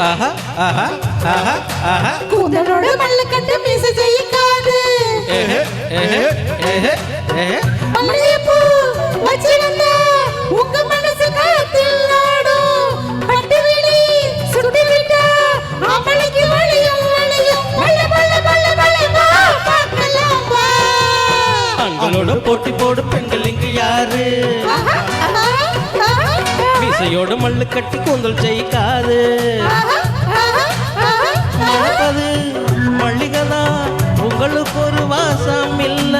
ஆஹா ஆஹா ஆஹா ஆஹா. கூந்தலோட மல்ல கட்டு மீச ஜெயிக்காது ஏஹே ஏஹே ஏஹே ஏஹே. மல்லிகைப்பூ வச்சு வந்த உங்க மனசு காத்தில் ஆடும் பட்டு விழி சுட்டு விட்டா அவளுக்கு வழியும் வழியும் வள்ள வள்ள வள்ள வள்ள வா பார்க்கலாம் வா. ஆண்களோட போட்டி போடு பெண்கள் இங்கு யாரு? ஆஹா, ஆஹா, ஆஹா, மீசையோட மல்லு கட்டி கூந்தல் ஜெயிக்காது வாசம் இல்ல.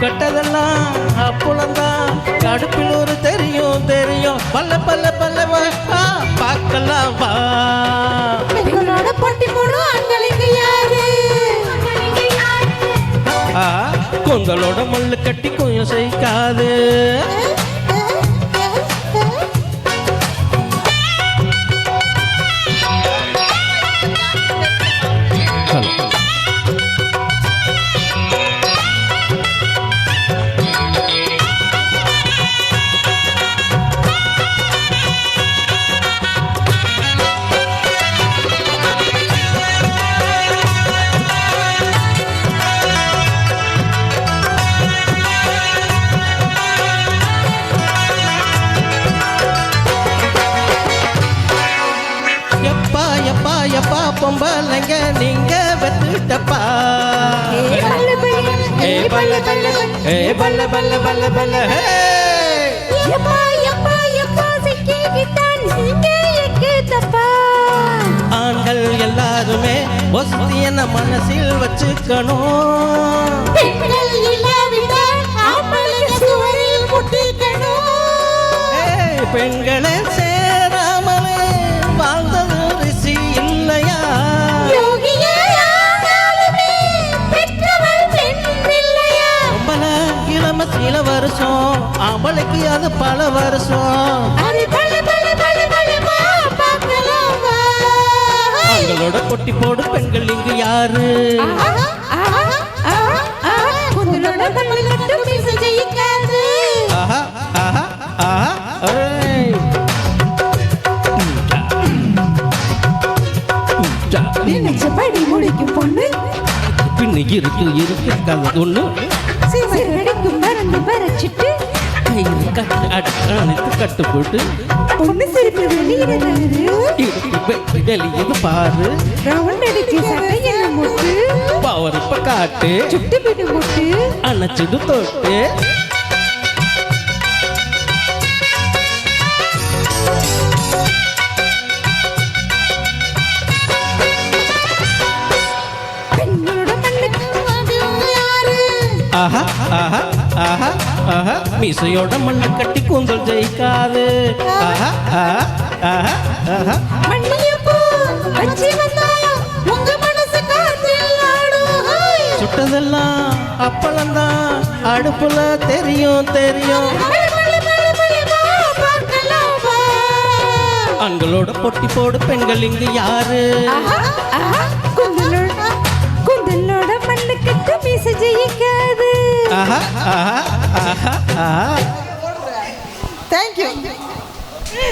கெட்டதெல்லாம் அப்பளம்தான் கடுப்பில் ஒரு தெரியும் தெரியும். பல்ல பல்ல பல்ல வா, பார்க்கலாம் வா. கூந்தலோட மல்லு கட்டி கொஞ்சம் செய்க்காது. எப்பா எப்பா பொம்பளைங்க நீங்க வெத்துட்டப்பா. ஏ பல்ல பல்ல ஏ பல்ல பல்ல பல்ல பல்ல எப்பா எப்பா எப்பா சிக்கிக்கிட்டான் நீங்க எக்குதப்பா ஆண்கள் எல்லாருமே மனசில் வச்சுக்கணும். வருஷம். அவளுக்கு அது பல வருஷம். ஆண்களோட கொட்டி போடு பெண்கள் இங்கு யாரு? ஆஹா, ஆஹா, ஆஹா. நினைச்சபடி முடிக்கும் பொண்ணு. பின்ன இருக்கு இருக்கு கதை ஒண்ணு. வரைச்சிட்டு கயிறு கட்டு அடிச்சு அணைத்து கட்டு போட்டு. பொண்ணு சிரிப்பு வெளியிடுறது பாரு. ரவுண்ட் அடிச்சு சட்டை என்ன முட்டு. பவர் இப்ப காட்டு. சுட்டு விடு முட்டு. அணைச்சிடு தொட்டு. ஆஹா ஆஹா. ஆஹா ஆஹா. மீசையோட மண்ணை கட்டி கூந்தல் ஜெயிக்காது. ஆஹா ஆஹா ஆஹா ஆஹா. சுட்டதெல்லாம் அப்பளம்தான். அடுப்புல தெரியும் தெரியும். ஆண்களோட பொட்டி போடு பெண்கள் இங்கு யாரு? குந்தலோட குந்தலோட மண்ணுக்கு மீச ஜெயிக்காது ஆஹா